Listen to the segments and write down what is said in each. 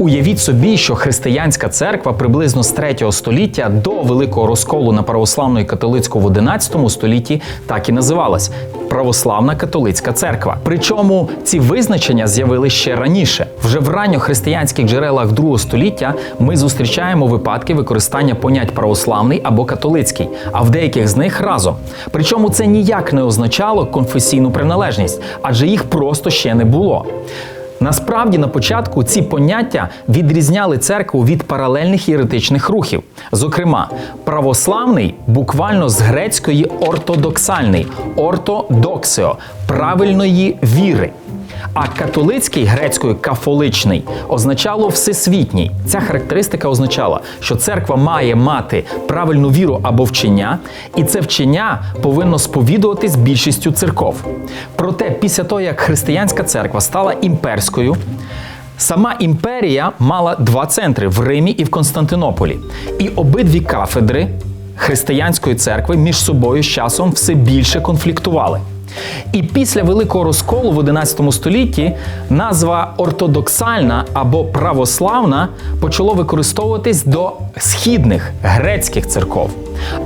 Уявіть собі, що християнська церква приблизно з 3 століття до великого розколу на православну і католицьку в 11 столітті так і називалась православна католицька церква. Причому ці визначення з'явилися ще раніше. Вже в ранньохристиянських джерелах другого століття ми зустрічаємо випадки використання понять православний або католицький, а в деяких з них разом. Причому це ніяк не означало конфесійну приналежність, адже їх просто ще не було. Насправді на початку ці поняття відрізняли церкву від паралельних єретичних рухів. Зокрема, православний буквально з грецької ортодоксальний ортодоксіо правильної віри. А католицький грецькою кафоличний означало всесвітній. Ця характеристика означала, що церква має мати правильну віру або вчення, і це вчення повинно сповідуватись більшістю церков. Проте, після того, як християнська церква стала імперською, Сама імперія мала два центри в Римі і в Константинополі. І обидві кафедри християнської церкви між собою з часом все більше конфліктували. І після великого розколу в 11 столітті назва ортодоксальна або православна почало використовуватись до східних грецьких церков,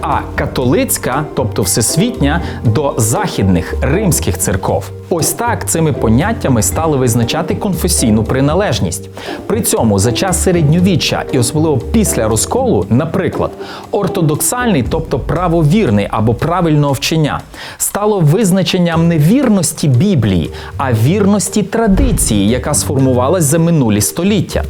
а католицька, тобто всесвітня, до західних римських церков. Ось так цими поняттями стали визначати конфесійну приналежність. При цьому за час середньовіччя і особливо після розколу, наприклад, ортодоксальний, тобто правовірний або правильного вчення, стало визначенням не вірності Біблії, а вірності традиції, яка сформувалась за минулі століття.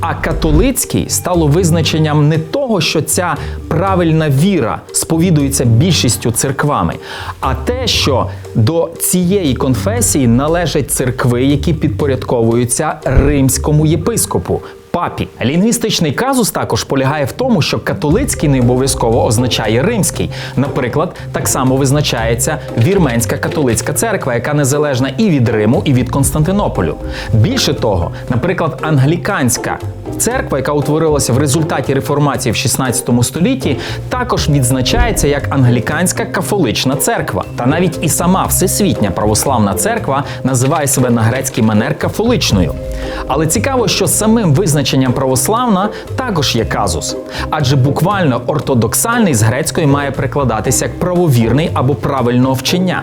А католицький стало визначенням не того, що ця правильна віра сповідується більшістю церквами, а те, що до цієї конфесії належать церкви, які підпорядковуються римському єпископу. Папі лінгвістичний казус також полягає в тому, що католицький не обов'язково означає римський. Наприклад, так само визначається вірменська католицька церква, яка незалежна і від Риму, і від Константинополю. Більше того, наприклад, англіканська церква, яка утворилася в результаті реформації в 16 столітті, також відзначається як англіканська кафолична церква. Та навіть і сама всесвітня православна церква називає себе на грецький манер кафоличною. Але цікаво, що самим визначенням православна також є казус, адже буквально ортодоксальний з грецької має прикладатися як правовірний або правильного вчення.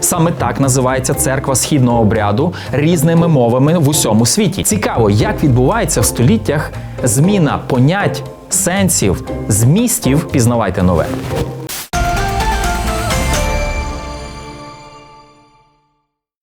Саме так називається церква східного обряду різними мовами в усьому світі. Цікаво, як відбувається в століттях зміна понять, сенсів, змістів. Пізнавайте нове.